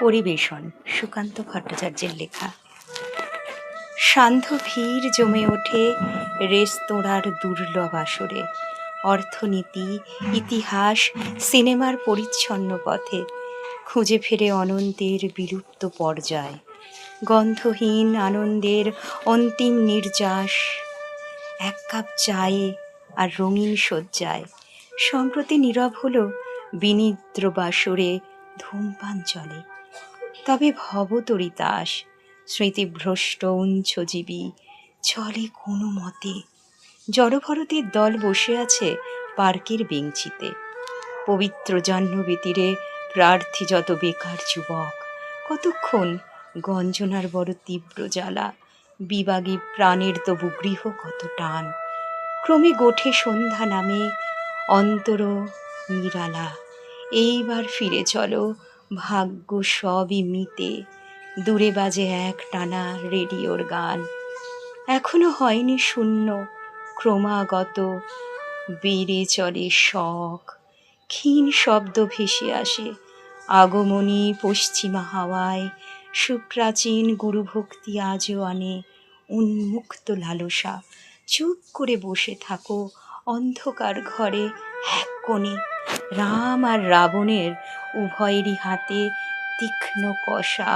পরিবেশন সুকান্ত ভট্টাচার্যের লেখা। সান্ধ্য ভিড় জমে ওঠে রেস্তোরাঁর দুর্লভ আসরে। অর্থনীতি, ইতিহাস, সিনেমার পরিচ্ছন্ন পথে খুঁজে ফেরে অনন্তের বিলুপ্ত পর্যায়। গন্ধহীন আনন্দের অন্তিম নির্যাস, এক কাপ চায়ে আর রঙিন শয্যায়। সম্প্রতি নীরব হল বিনিদ্র বাসরে ধূমপান চলে। তবে ভবতরী ভবতরিতাস স্মৃতিভ্রষ্ট উঞ্চজীবী চলে কোনো মতে। জড়ভরতের দল বসে আছে পার্কের বেঞ্চিতে। পবিত্র জাহ্নবী তীরে প্রার্থী যত বেকার যুবক, কতক্ষণ গঞ্জনার বড় তীব্র জ্বালা, বিবাগী প্রাণের তবু গৃহ কত টান। ক্রমে গোঠে সন্ধ্যা নামে অন্তর নিরালা। এইবার ফিরে চলো, ভাগ্য সবই মিতে। দূরে বাজে এক টানা রেডিওর গান। এখনও হয়নি শূন্য, ক্রমাগত বেড়ে চলে শখ। ক্ষীণ শব্দ ভেসে আসে, আগমনী পশ্চিমা হাওয়ায়। সুপ্রাচীন গুরুভক্তি আজও আনে উন্মুক্ত লালসা। চুপ করে বসে থাকো অন্ধকার ঘরে এক কোণে রাম আর রাবণের উভয়েরই হাতে তীক্ষ্ণ কষা।